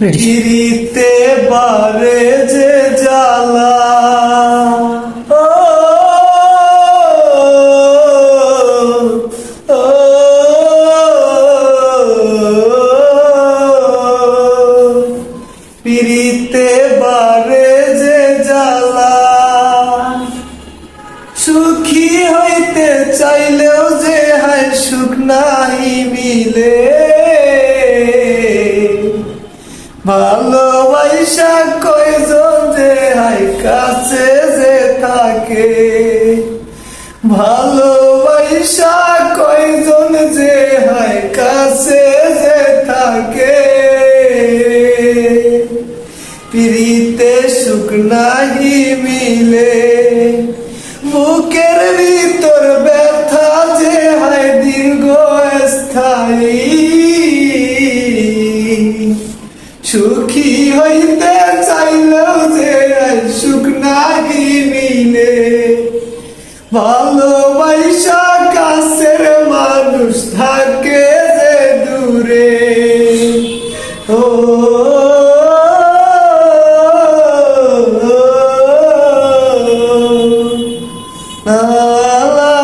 পিরিতে বারে যে জ্বালা। পিরিতে বারে যে জ্বালা। সুখী হইতে চাইলেও যে হায় সুখ নাই মিলে। ভালোবাসা কয়জন যে হায় কাছে যে থাকে? ভালোবাসা কয়জন যে হায় কাছে যে থাকে? পিড়িতে সুখ নাহি মিলে বুকের সুখী হইতে চাইলেও যে হয় সুখ নাহি মিলে ভালোবাসা কাছের মানুষ থাকে যে দূরে ও লা লা